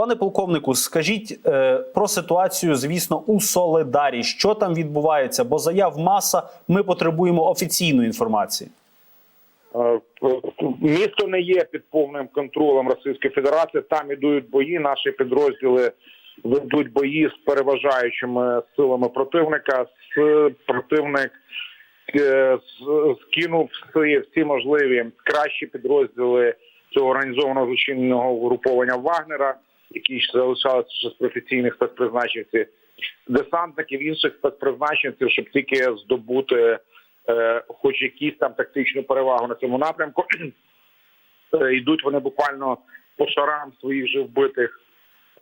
Пане полковнику, скажіть е, про ситуацію, звісно, у Соледарі. Що там відбувається? Бо заяв маса. Ми потребуємо офіційної інформації. Е, Місто не є під повним контролем Російської Федерації. Там ідуть бої. Наші підрозділи ведуть бої з переважаючими силами противника. С- Противник е, скинув всі, всі можливі кращі підрозділи цього організованого злочинного угруповання Вагнера, які залишалися з професійних спецпризначенців, десантників інших спецпризначенців, щоб тільки здобути е, хоч якісь там тактичну перевагу на цьому напрямку. Е, Йдуть вони буквально по шарам своїх вже вбитих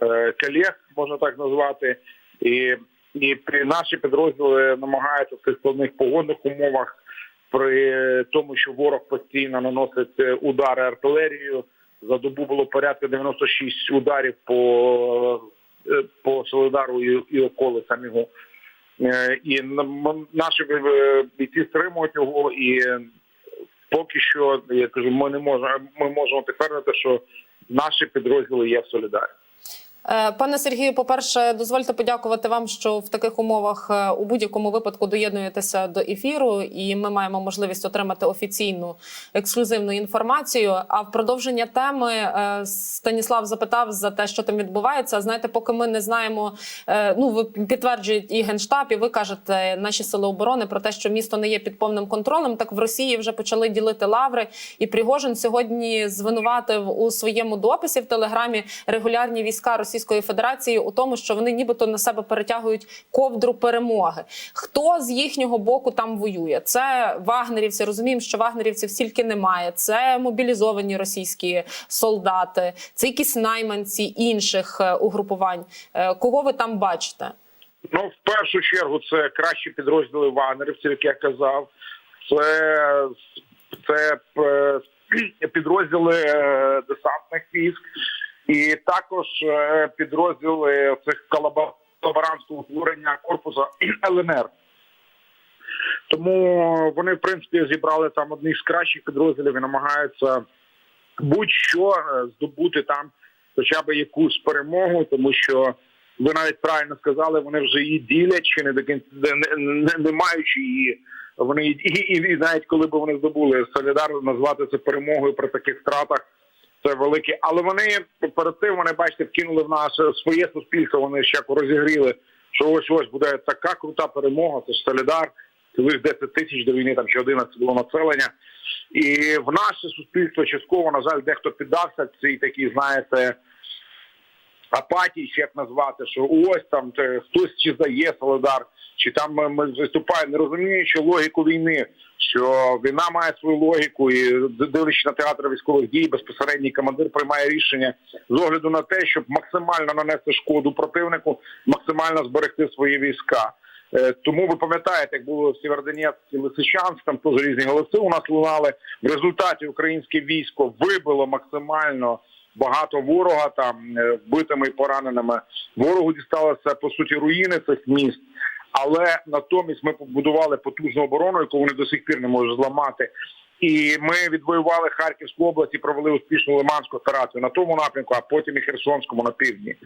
е, колег, можна так назвати, і, і наші підрозділи намагаються в цих складних погодних умовах, при тому, що ворог постійно наносить е, удари артилерією. За добу було порядка 96 ударів по, е, по Солидару і, і околицям його. Е, І наші е, бійці стримують його, і поки що я кажу, ми не можемо. Ми можемо підтвердити, що наші підрозділи є в Солідарі. Е, Пане Сергію, по-перше, дозвольте подякувати вам, що в таких умовах е, у будь-якому випадку доєднуєтеся до ефіру, і ми маємо можливість отримати офіційну ексклюзивну інформацію. А в продовження теми е, Станіслав запитав за те, що там відбувається. Знаєте, поки ми не знаємо, ну ви підтверджують і генштаб, і ви кажете, наші сили оборони про те, що місто не є під повним контролем. Так в Росії вже почали ділити лаври. І Пригожин сьогодні звинуватив у своєму дописі в телеграмі регулярні війська Російської Федерації у тому, що вони нібито на себе перетягують ковдру перемоги. Хто з їхнього боку там воює? Це вагнерівці. Розуміємо, що вагнерівців стільки немає. Це мобілізовані російські солдати, це якісь найманці інших е, угрупувань. Е, Кого ви там бачите? Ну, в першу чергу, це кращі підрозділи вагнерівців, як я казав. Це, це е, підрозділи десантних військ, і також е, підрозділи цих колабо- колаборантського утворення корпусу ЛНР. Тому вони, в принципі, зібрали там одних з кращих підрозділів і намагаються будь-що е, здобути там хоча б якусь перемогу, тому що ви навіть правильно сказали, вони вже її ділять чи не до кінця, не, не, не маючи її. Вони і, і, і навіть коли б вони здобули солідар, назвати це перемогою при таких втратах. Це велике, але вони перед тим вони бачите, вкинули в наше своє суспільство. Вони ще розігріли, що ось ось буде така крута перемога. Це ж солідар, цілих 10 тисяч до війни, там ще 11 було населення. І в наше суспільство частково, на жаль, дехто піддався цій такій, знаєте, апатії, чи як назвати, що ось там хтось чи здає Солидар, чи там ми, виступаємо, не розуміючи логіку війни, що війна має свою логіку, і дивлячись на театр військових дій, безпосередній командир приймає рішення з огляду на те, щоб максимально нанести шкоду противнику, максимально зберегти свої війська. Е, Тому ви пам'ятаєте, як було в Сєвєродонецьк і Лисичанськ, там теж різні голоси у нас лунали. В результаті українське військо вибило максимально багато ворога там е, вбитими і пораненими. Ворогу дісталося по суті руїни цих міст, але натомість ми побудували потужну оборону, яку вони до сих пір не можуть зламати. І ми відвоювали Харківську область і провели успішну Лиманську операцію на тому напрямку, а потім і Херсонському на півдні.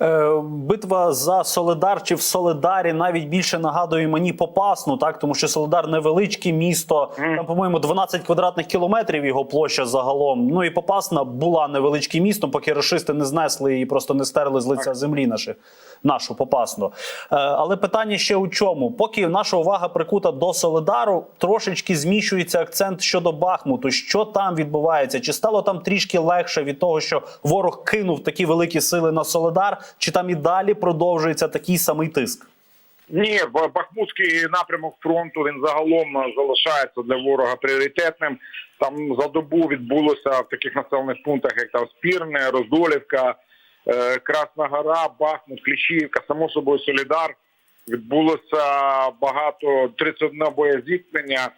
Е, битва за Соледар чи в Соледарі навіть більше нагадує мені Попасну, так тому що Соледар невеличке місто. Там, по-моєму, 12 квадратних кілометрів його площа загалом. Ну і Попасна була невеличким містом, поки рашисти не знесли і просто не стерли з лиця землі наші, нашу Попасну. Е, але питання ще у чому? Поки наша увага прикута до Соледару, трошечки зміщується акцент щодо Бахмуту. Що там відбувається? Чи стало там трішки легше від того, що ворог кинув такі великі сили на Соледар, чи там і далі продовжується такий самий тиск? Ні, Бахмутський напрямок фронту він загалом е, залишається для ворога пріоритетним. Там за добу відбулося в таких населених пунктах, як там Спірне, Роздолівка, е, Красна Гора, Бахмут, Кліщівка, само собою Солідар. Відбулося багато 31 боєзіткнення,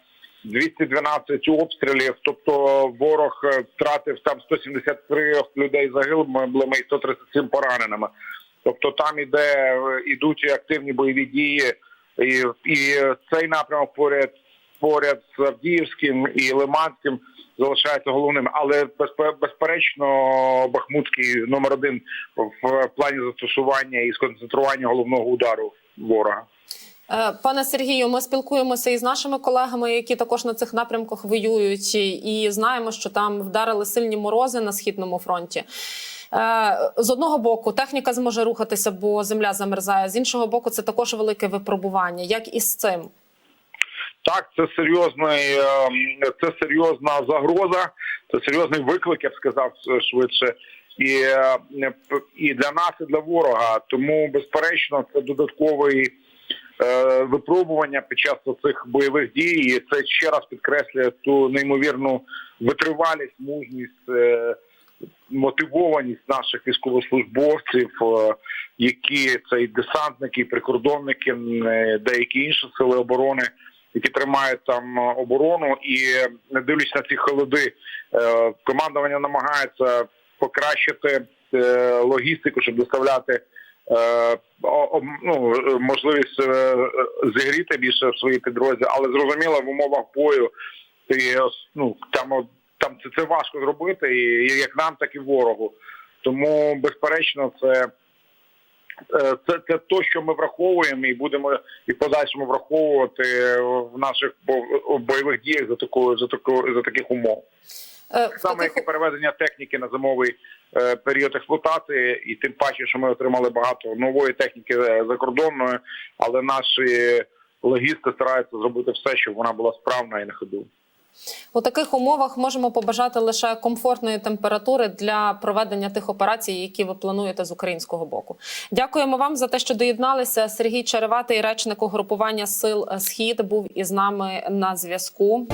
212 обстрілів. Тобто ворог е, втратив там 173 людей загиблими і 137 пораненими. Тобто там іде е, ідуть активні бойові дії, і, і цей напрямок поряд поряд з Авдіївським і Лиманським залишається головним. Але безпе- безперечно, Бахмутський номер один в плані застосування і сконцентрування головного удару ворога. Е, Пане Сергію, ми спілкуємося із нашими колегами, які також на цих напрямках воюють, і знаємо, що там вдарили сильні морози на східному фронті. Е, З одного боку, техніка зможе рухатися, бо земля замерзає. З іншого боку, це також велике випробування. Як із цим? Так, це серйозний, е, це серйозна загроза, це серйозний виклик, я б сказав е, швидше. І, і для нас, і для ворога. Тому, безперечно, це додатковий випробування під час цих бойових дій. І це ще раз підкреслює ту неймовірну витривалість, мужність, е, мотивованість наших військовослужбовців, е, які це і десантники, і прикордонники, е, деякі інші сили оборони які тримають там е, оборону, і не дивлячись на ці холоди, е, командування намагається покращити е, логістику, щоб доставляти е, ну, е, можливість е, е, зігріти більше свої підрозділи, але зрозуміло, в умовах бою ти е, ну там там це, це важко зробити, і як нам, так і ворогу. Тому, безперечно, це Е, це, це то, що ми враховуємо, і будемо і в подальшому враховувати в наших бо- бойових діях за такою за такою за таких умов. Е, Так само, як і таких... перевезення техніки на зимовий е, період експлуатації, і тим паче, що ми отримали багато нової техніки е, закордонної, але наші логісти стараються зробити все, щоб вона була справна і на ходу. У таких умовах можемо побажати лише комфортної температури для проведення тих операцій, які ви плануєте з українського боку. Дякуємо вам за те, що доєдналися. Сергій Череватий, речник угрупування сил Схід, був із нами на зв'язку.